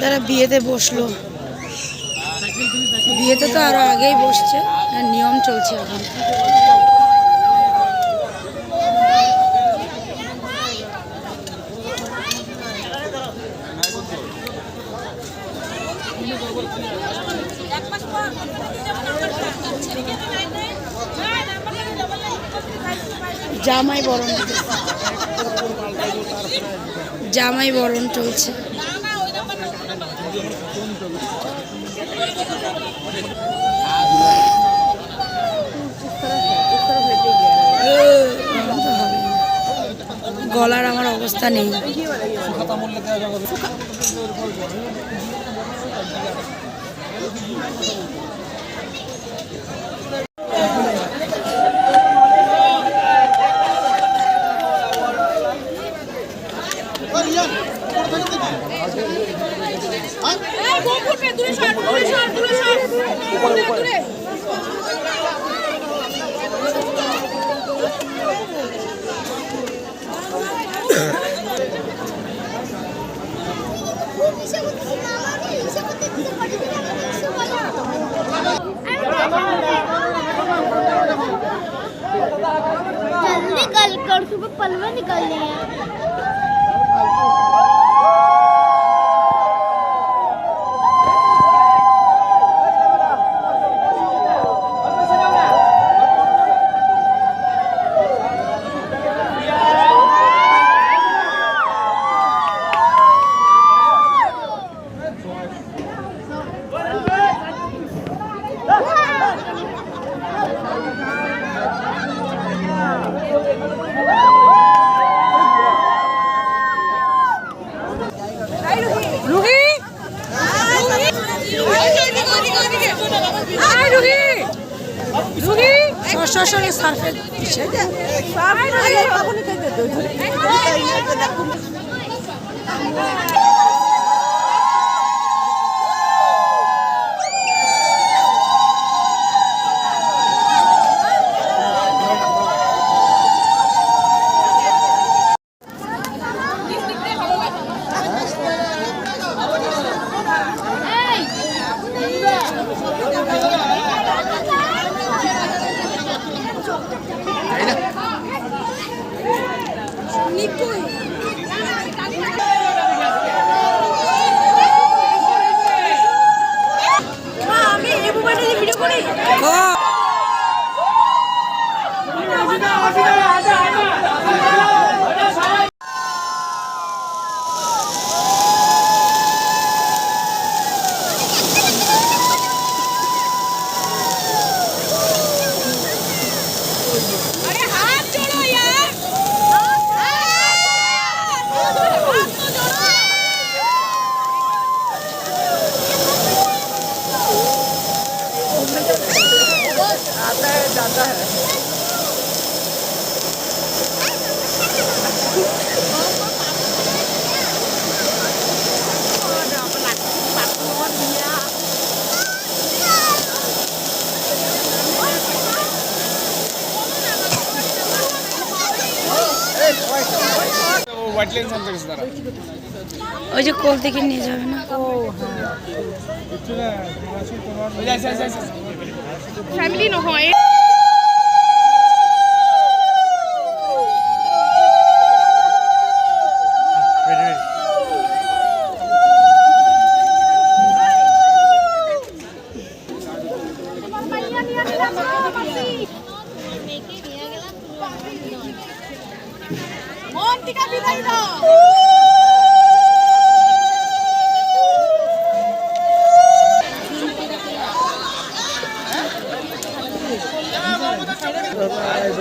যারা বিয়েতে বসল। বিয়েতে তো আরও আগেই বসছে আর নিয়ম চলছে এখন। জামাই বরণ। জামাই বরণ চলছে। গলার আমার অবস্থা নেই। সরাসরি সার্ফের अरे ওই যে কোল থেকে নিয়ে যাবে না ফ্যামিলি নহয়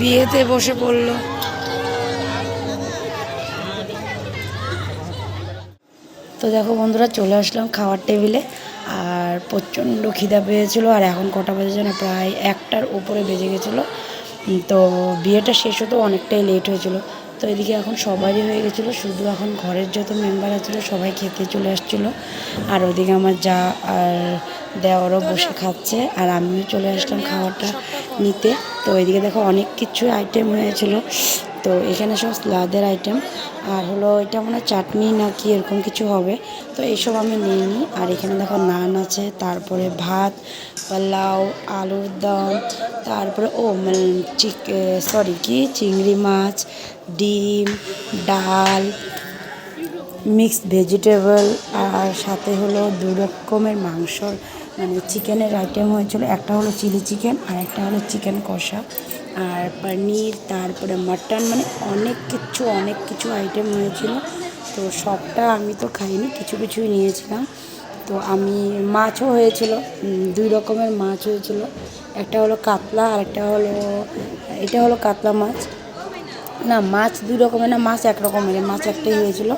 বিয়েতে বসে পড়ল। তো দেখো বন্ধুরা, চলে আসলাম খাওয়ার টেবিলে, আর প্রচণ্ড খিদা পেয়েছিলো, আর এখন কটা বেজে যেন প্রায় একটার উপরে বেজে গেছিল। তো বিয়েটা শেষ হতেও অনেকটাই লেট হয়েছিলো। তো এদিকে এখন সবারই হয়ে গেছিল, শুধু এখন ঘরের যত মেম্বার আছিল সবাই খেতে চলে আসছিল। আর ওদিকে আমার যা আর দেওয়ারও বসে খাচ্ছে, আর আমিও চলে আসলাম খাবারটা নিতে। তো এদিকে দেখো অনেক কিছু আইটেম হয়েছিল। তো এখানে সব স্লাদের আইটেম আর হলো এটা মনে হয় চাটনি না কি এরকম কিছু হবে। তো এইসব আমি নিইনি আর এখানে দেখো নান আছে, তারপরে ভাত, পোলাও, আলুর দম, তারপরে ও মানে চিক সরি কি? চিংড়ি মাছ, ডিম, ডাল মিক্সড ভেজিটেবল আর সাথে হলো দু রকমের মাংসর মানে চিকেনের আইটেম হয়েছিল, একটা হলো চিলি চিকেন আর একটা হলো চিকেন কষা। আর পনির, তারপরে মাটন মানে অনেক কিছু অনেক কিছু আইটেম হয়েছিল। তো সবটা আমি তো খাইনি, কিছু কিছুই নিয়েছিলাম। তো আমি মাছও হয়েছিল দুই রকমের মাছ হয়েছিল। একটা হলো কাতলা আর একটা হলো, এটা হলো কাতলা মাছ। না, মাছ দুই রকমের না, মাছ এক রকমের, মাছ একটাই হয়েছিল।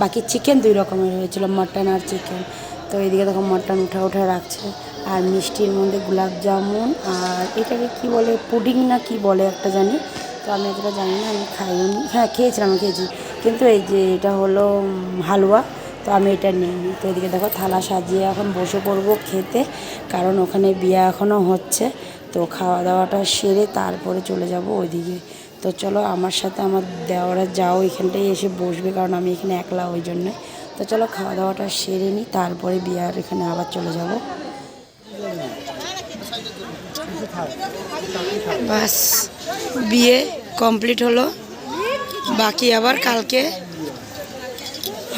বাকি চিকেন দুই রকমের হয়েছিল মাটন আর চিকেন তো এইদিকে দেখো মাটন উঠা উঠা রাখছে। আর মিষ্টির মধ্যে গোলাপ জামুন আর এটাকে কি বলে, পুডিং না কি বলে একটা জানি। তো আমি এতটা জানি না, আমি খাইনি হ্যাঁ খেয়েছিলাম খেয়েছি। কিন্তু এই যে এটা হলো হালুয়া, তো আমি এটা নিইনি। তো এদিকে দেখো থালা সাজিয়ে এখন বসে পড়ব খেতে, কারণ ওখানে বিয়ে এখনও হচ্ছে। তো খাওয়া দাওয়াটা সেরে তারপরে চলে যাব ওইদিকে। তো চলো আমার সাথে আমার দেওয়ারা যাও, এখানটায় এসে বসবে, কারণ আমি এখানে একলা ওই জন্যে। তো চলো খাওয়া দাওয়াটা সেরে নিই, তারপরে বিয়ার এখানে আবার চলে যাব। বাস, বিয়ে কমপ্লিট হলো। বাকি আবার কালকে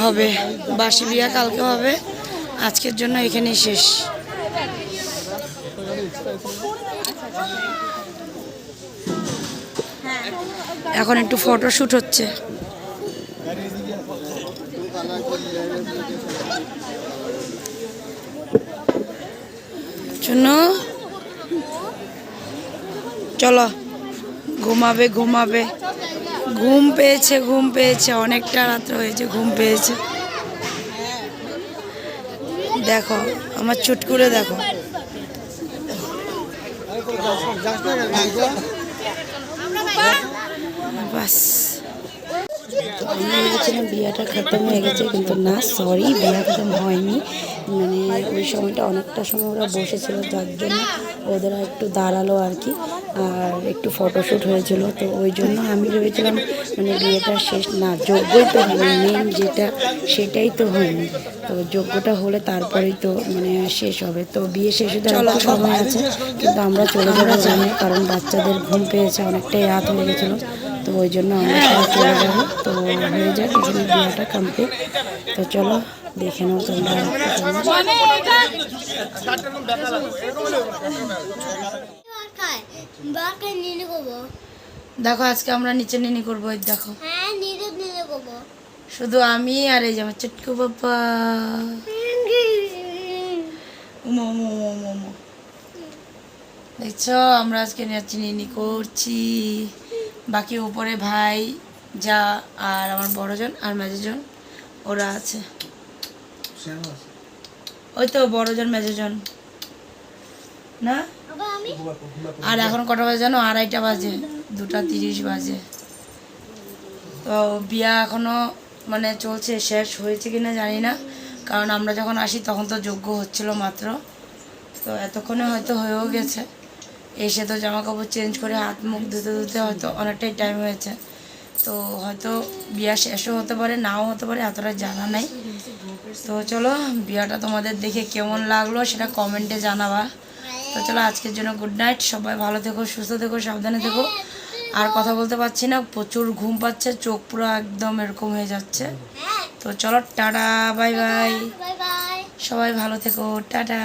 হবে। বাসি বিয়া কালকে হবে। আজকের জন্য এখানেই শেষ। এখন একটু ফটোশ্যুট হচ্ছে। শুনো চলো। ঘুমাবে ঘুমাবে। ঘুম পেয়েছে ঘুম পেয়েছে। অনেকটা রাত্র হয়েছে, ঘুম পেয়েছে। দেখো, আমার চুট করে দেখো। বাস। আমি ভেবেছিলাম বিয়েটা খতম হয়ে গেছে কিন্তু না সরি বিয়ে খতম হয়নি। মানে ওই সময়টা অনেকটা সময় ওরা বসেছিল যার জন্য ওদের একটু দাঁড়াল আর কি আর একটু ফটোশ্যুট হয়েছিল। তো ওই জন্য আমি ভেবেছিলাম মানে বিয়েটা শেষ না যোগ্যই তো হয়নি মেন যেটা সেটাই তো হয়নি। তো যোগ্যটা হলে তারপরেই তো মানে শেষ হবে। তো বিয়ে শেষ হতে একটু সময় আছে কিন্তু আমরা চলে যাব জানি কারণ বাচ্চাদের ঘুম পেয়েছে অনেকটাই রাত হয়ে গেছিল। তো ওই জন্য আমরা সবাই চলে যাব। তো হয়ে যাক এখানে বিয়েটা কমপ্লিট তো চলো দেখে নাও তোমরা দেখো আজকে আমরা নিচে নিনি করব এই দেখো। হ্যাঁ শুধু আমি আর এই যে আমার চুটকু বাবা উমো উমো উমো উমো উমো। আমরা আজকে নাচি নিনি করছি। বাকি উপরে ভাই যা আর আমার বড়জন আর মেজজন ওরা আছে। ওই তো বড়জন মেজজন। না? আর এখন কটা বাজে জানো? আড়াইটা বাজে। দুটা তিরিশ বাজে। তো বিয়া এখনও মানে চলছে শেষ হয়েছে কিনা জানি না। কারণ আমরা যখন আসি তখন তো যোগ্য হচ্ছিল মাত্র। তো এতক্ষণে হয়তো হয়েও গেছে। এসে তো জামা কাপড় চেঞ্জ করে হাত মুখ ধুতে ধুতে হয়তো অনেকটাই টাইম হয়েছে। তো হয়তো বিয়া শেষও হতে পারে নাও হতে পারে এতটা জানা নাই। তো চলো বিয়াটা তোমাদের দেখে কেমন লাগল সেটা কমেন্টে জানাবা। তো চলো আজকের জন্য গুড নাইট সবাই ভালো থেকো সুস্থ থেকো সাবধানে থেকো। আর কথা বলতে পারছি না প্রচুর ঘুম পাচ্ছে চোখ পুরো একদম এরকম হয়ে যাচ্ছে। তো চলো tata bye bye bye bye সবাই ভালো থেকো টাটা।